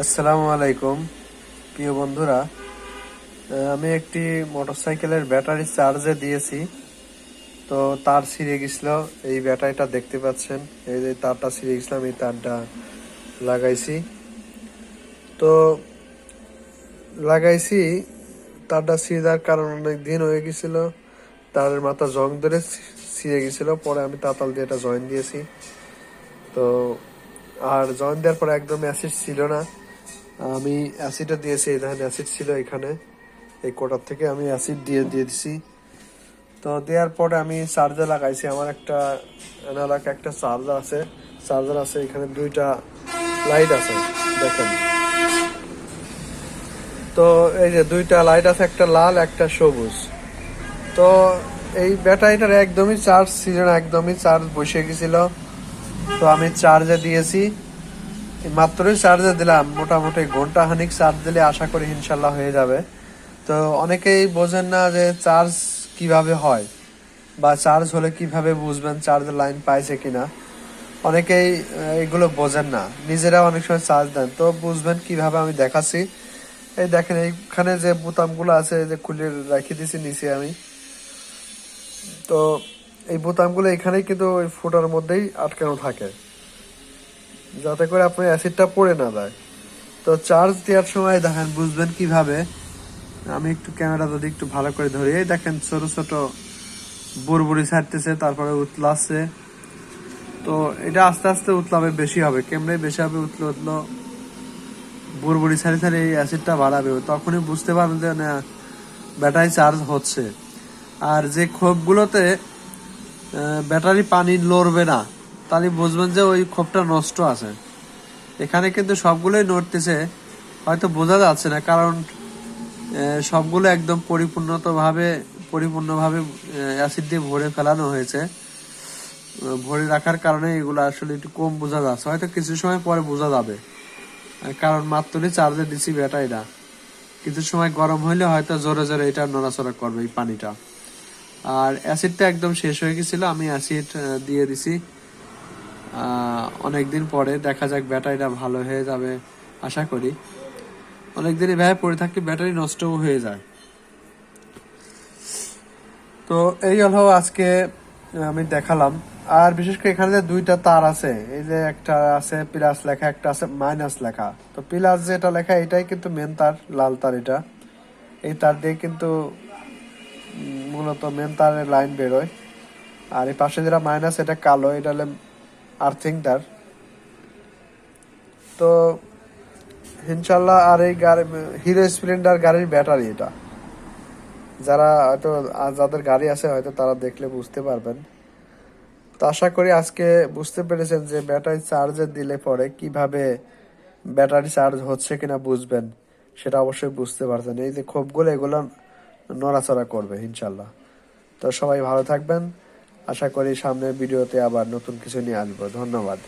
আসসালামু আলাইকুম, প্রিয় বন্ধুরা। আমি একটি মোটরসাইকেলের ব্যাটারি চার্জে দিয়েছি। তো তার ছিঁড়ে গেছিল, এই ব্যাটারিটা দেখতে পাচ্ছেন। এই যে তারটা ছিঁড়ে গেছিল, আমি তারটা লাগাইছি। তো লাগাইছি, তারটা ছিঁড়ে যাওয়ার কারণ অনেক দিন হয়ে গেছিল। তারের মাথা জং ধরে ছিঁড়ে গেছিল, পরে আমি তাতাল দিয়ে এটা জয়েন দিয়েছি। তো আর জয়েন দেওয়ার পরে একদম অ্যাসিড ছিল না। আমি অ্যাসিডও দিয়েছি এই অ্যাসিড ছিল এখানে, এই কোটার থেকে আমি অ্যাসিড দিয়ে দিয়ে দিছি। তো দেওয়ার পরে আমি চার্জার লাগাইছি, আমার একটা এনালাক একটা চার্জার আছে চার্জার আছে, এখানে দুইটা লাইট আছে, দেখেন। তো এই যে দুইটা লাইট আছে, একটা লাল, একটা সবুজ। তো এই ব্যাটারিটার একদমই চার্জ ছিল না, একদমই চার্জ বসে গেছিল। তো আমি চার্জে দিয়েছি। মাত্রই চার্জে দিলাম। মোটামুটি ঘণ্টা খানিক চার্জ দিলে আশা করি ইনশাল্লাহ হয়ে যাবে। তো অনেকেই বোঝেন না যে চার্জ কীভাবে হয় বা চার্জ হলে কীভাবে বুঝবেন চার্জের লাইন পাইছে কিনা। অনেকেই এগুলো বোঝেন না। নিজেরা অনেক সময় চার্জ দেন। তো বুঝবেন কীভাবে আমি দেখাচ্ছি। এই দেখেন, এইখানে যে বোতামগুলো আছে যে খুলে রেখে দিছি নিচে আমি। তো এই বোতামগুলো এখানেই কিন্তু ওই ফুটার মধ্যেই আটকানো থাকে। যাতে করে আপনার অ্যাসিডটা পড়ে না যায়। তো চার্জ দেওয়ার সময় দেখেন বুঝবেন কীভাবে? আমি একটু ক্যামেরা যদি একটু ভালো করে ধরি। দেখেন ছোট ছোট বুড়বুড়ি ছাড়তেছে তারপরে উতলাচ্ছে। তো এটা আস্তে আস্তে উতলাবে বেশি হবে। কেমনে বেশি হবে উতলো উতলো বুড়বুড়ি ছাড়ি ছাড়ি এই অ্যাসিডটা বাড়াবে। তখনই বুঝতে পারবেন যে না ব্যাটারি চার্জ হচ্ছে। আর যে আহ, ব্যাটারি পানি লড়বে না তাহলে বুঝবেন যে ওই খোপটা নষ্ট আছে। এখানে কিন্তু সবগুলোই নড়তেছে, হয়তো বোঝা যাচ্ছে না, কারণ সবগুলো একদম পরিপূর্ণতভাবে, পরিপূর্ণভাবে অ্যাসিড দিয়ে ভরে ফেলানো হয়েছে। ভরে রাখার কারণে এগুলো আসলে একটু কম বোঝা যাচ্ছে। হয়তো কিছু সময় পরে বোঝা যাবে। কারণ মাত্রই চার্জে দিছি ব্যাটারিটা কিছু সময় গরম হইলে হয়তো জোরে জোরে এটা নড়াচড়া করবে এই পানিটা। আর অ্যাসিডটা একদম শেষ হয়ে গেছিল, আমি অ্যাসিড দিয়ে দিছি। অনেকদিন পরে দেখা যাক ব্যাটারিটা ভালো হয়ে যাবে, আশা করি। অনেকদিন এভাবে পড়ে থাকলে ব্যাটারি নষ্টও হয়ে যায়। তো এই হলো আজকে আমি দেখালাম। আর বিশেষ করে এখানে যে দুইটা তার আছে, এই যে একটা আছে প্লাস লেখা, একটা আছে মাইনাস লেখা। তো প্লাস যেটা লেখা, এটাই কিন্তু মেন তার, লাল তার এটা। এই তার দিয়ে কিন্তু মূলত মেন তারের লাইন বেরোয়। আর এই পাশে যেটা মাইনাস, এটা কালো, এটা হলে আর্থিং তার তো ইনশাল্লাহ আর এই গাড়ি, হিরো স্প্লেন্ডার গাড়ির ব্যাটারি এটা। যারা হয়তো যাদের গাড়ি আছে, হয়তো তারা দেখলে বুঝতে পারবেন। তো আশা করি আজকে বুঝতে পেরেছেন যে ব্যাটারি চার্জে দিলে পরে কীভাবে ব্যাটারি চার্জ হচ্ছে কিনা বুঝবেন, সেটা অবশ্যই বুঝতে পারছেন। এই যে ক্ষোভগুলো, এগুলো নড়াচড়া করবে ইনশাল্লাহ তো সবাই ভালো থাকবেন। আশা করি সামনের ভিডিওতে আবার নতুন কিছু নিয়ে আসব। ধন্যবাদ।